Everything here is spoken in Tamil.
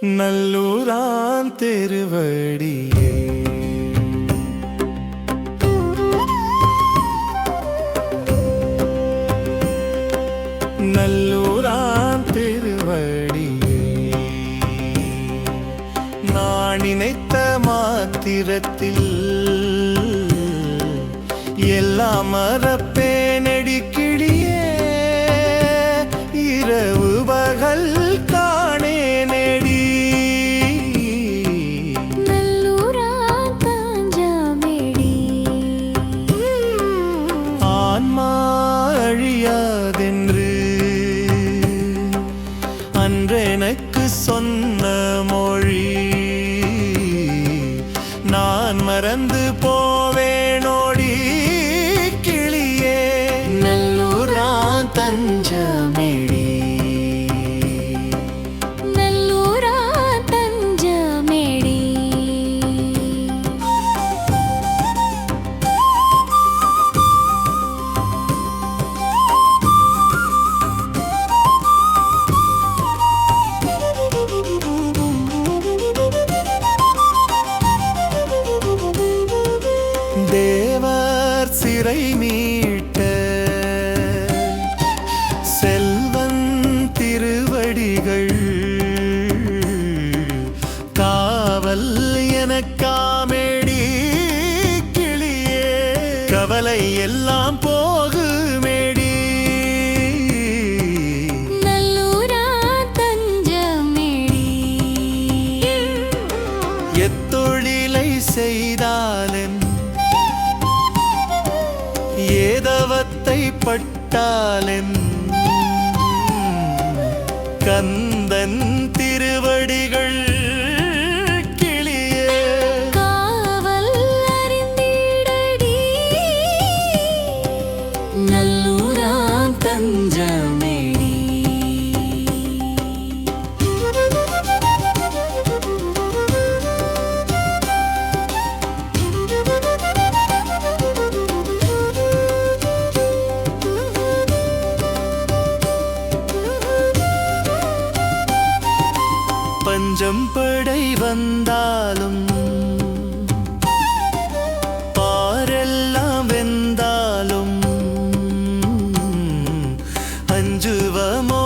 நல்லூரான் தெருவடியே. நல்லூரான் திருவடியே. நான் நினைத்த மாத்திரத்தில் எல்லாம் மறப்பேனடி கிளியே. இரவு பகல் அழியாதென்று அன்றெனக்கு சொன்ன மொழி. நான் மறந்து போ தேவர் சிறை மீட்ட செல்வன் திருவடிகள் காவல் என காமெடி கிளியே. கவலை எல்லாம் போகு പ്രിയപ്പെട്ടാലെന്ന് കന്ദൻ கொஞ்சம் படை வந்தாலும் பாரெல்லாம் வெந்தாலும் அஞ்சுவமோ